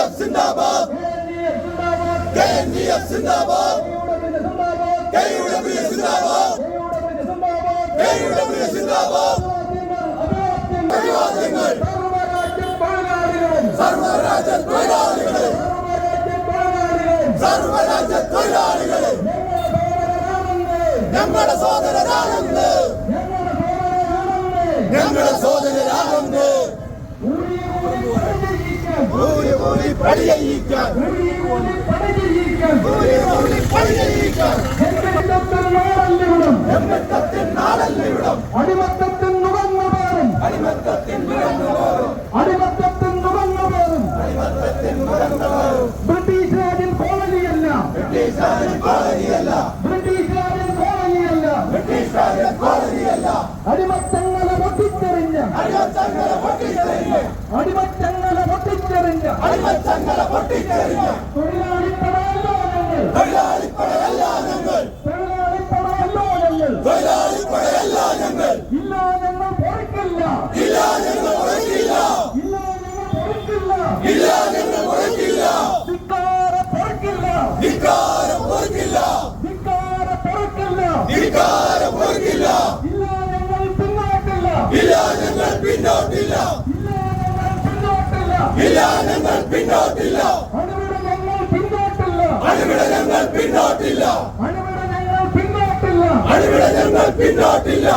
KNDF സിന്ദാബാദ്. KNDF സിന്ദാബാദ്. KUW സിന്ദാബാദ്. KUW സിന്ദാബാദ്. അഭിവാദ്യങ്ങൾ. സർവരാജ്യ തൊഴിലാളികളെ. സർവരാജ്യ തൊഴിലാളികളെ. ഞങ്ങളുടെ സോദരരാണെന്ന് ഞങ്ങളുടെ അടിമത്തത്തിൻ നുകർന്നു പേരും അടിമത്തത്തിൻ നുകർന്നു പേരും ബ്രിട്ടീഷുകാരിൽ കോളനിയല്ല. ബ്രിട്ടീഷുകാരിൽ കോളനിയല്ല. അടിമത്തങ്ങളെ പൊട്ടിത്തെറിഞ്ഞ്. അടിമത്തങ്ങളെ പൊട്ടിത്തെറിഞ്ഞ്. അടിമത്ത പൊട്ടിച്ചെറിഞ്ഞ് അടിമച്ചങ്ങളെ പൊട്ടിച്ചെറിഞ്ഞ് തൊഴിലാളിപ്പടയല്ലോ ഞങ്ങൾ തൊഴിലാളിപ്പടയല്ല ഞങ്ങൾ തൊഴിലാളിപ്പടയല്ലോ ഞങ്ങൾ തൊഴിലാളിപ്പടയല്ല ഞങ്ങൾ ഇല്ല ഞങ്ങൾ പൊറുക്കില്ല. ഇല്ല ഞങ്ങൾ ഉറക്കില്ല ഇല്ല ഞങ്ങൾ പൊറുക്കില്ല. ഇല്ല ഞങ്ങൾ ഉറക്കില്ല ധിക്കാര പൊറുക്കില്ല. ധിക്കാരം പൊറുക്കില്ല. ധിക്കാര പൊറുക്കില്ല. ധിക്കാരം പൊറുക്കില്ല. ഇല്ല ഞങ്ങൾ പിന്നോട്ടില്ല. ഇല്ല ഞങ്ങൾ പിന്നോട്ടില്ല. ഞങ്ങൾ പിന്നോട്ടില്ല. അണിവിടെ ഞങ്ങൾ പിന്നോട്ടില്ല. അണിവിടെ ഞങ്ങൾ പിന്നോട്ടില്ല.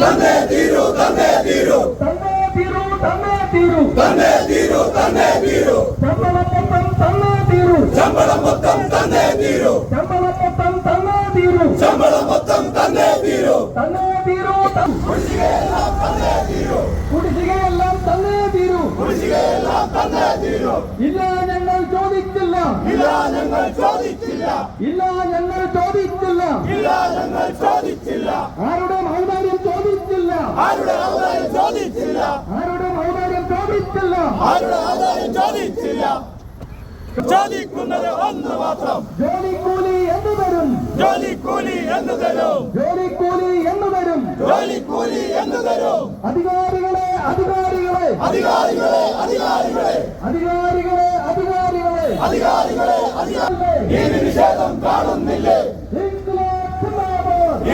തന്നെ തീരൂ തന്നെ തീരൂ. തന്നെ തീരൂ തന്നെ തീരൂ. ശമ്പളം തന്നേ ഇല്ല ഞങ്ങൾ ചോദിച്ചില്ല ഇല്ല ഞങ്ങൾ ചോദിച്ചില്ല ഇല്ല ഞങ്ങൾ ചോദിച്ചില്ല ഇല്ല ഞങ്ങൾ ചോദിച്ചില്ല ആരുടെ മൗനാര്യം ചോദിച്ചില്ല ആരുടെ ഔദാര്യം ചോദിച്ചില്ല ആരുടെ മൗനാര്യം ചോദിച്ചില്ല ആരുടെ ഔദാര്യം ചോദിച്ചില്ല ചോദിക്കുന്നത് ഒന്ന് മാത്രം. ജോലി എന്ന് തരും. ജോലി കൂലി എന്ന് ജോലി കൂലി എന്ന് തരും. ജോലി കൂലി എന്ന് തരും. അധികാര അധികാരികളെ അധികാരികളെ. അധികാരികളെ ഈ നിഷേധം കാണുന്നില്ലേ?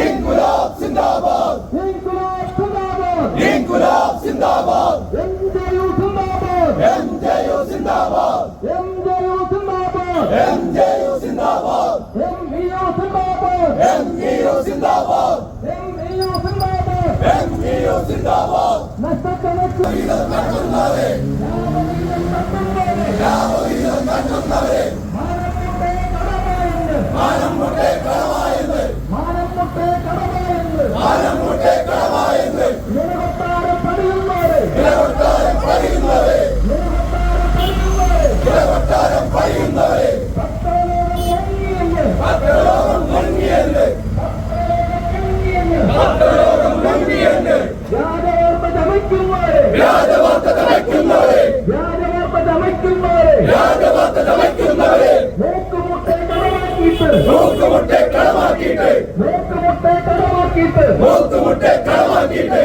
ഇൻകുലാബ് സിന്ദാബാദ്. ഇൻകുലാബ് സിന്ദാബാദ്. ഇൻകുലാബ് സിന്ദാബാദ്. നോക്കുമുട്ടെ കളമാക്കിയിട്ട് നോക്കുമുട്ടെ കളമാക്കിയിട്ട് கடமாக்கிட்டு மூக்கு முட்டை கடமாக்கிட்டு